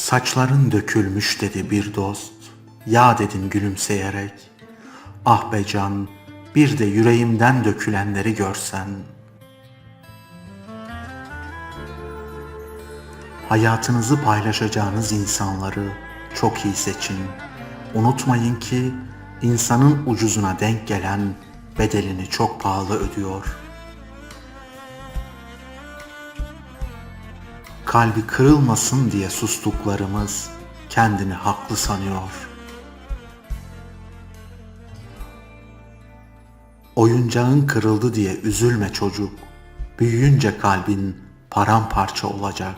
Saçların dökülmüş dedi bir dost. Ya dedim gülümseyerek. Ah be can, bir de yüreğimden dökülenleri görsen. Hayatınızı paylaşacağınız insanları çok iyi seçin. Unutmayın ki insanın ucuzuna denk gelen bedelini çok pahalı ödüyor. Kalbi kırılmasın diye sustuklarımız kendini haklı sanıyor. Oyuncağın kırıldı diye üzülme çocuk. Büyüyünce kalbin paramparça olacak.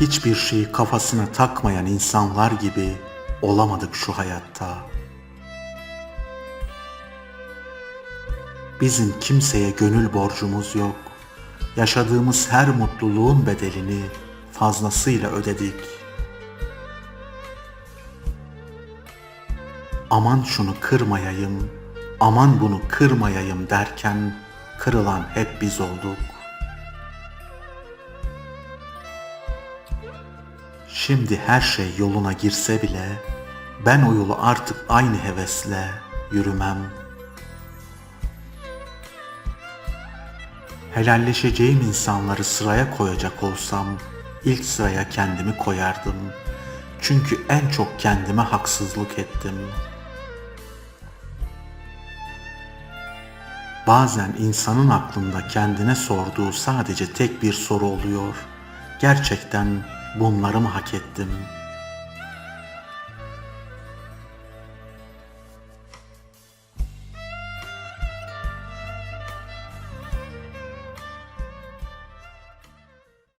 Hiçbir şeyi kafasına takmayan insanlar gibi olamadık şu hayatta. Bizim kimseye gönül borcumuz yok. Yaşadığımız her mutluluğun bedelini fazlasıyla ödedik. Aman şunu kırmayayım, aman bunu kırmayayım derken kırılan hep biz olduk. Şimdi her şey yoluna girse bile ben o yolu artık aynı hevesle yürümem. Helalleşeceğim insanları sıraya koyacak olsam ilk sıraya kendimi koyardım. Çünkü en çok kendime haksızlık ettim. Bazen insanın aklında kendine sorduğu sadece tek bir soru oluyor. Gerçekten bunları mı hak ettim?''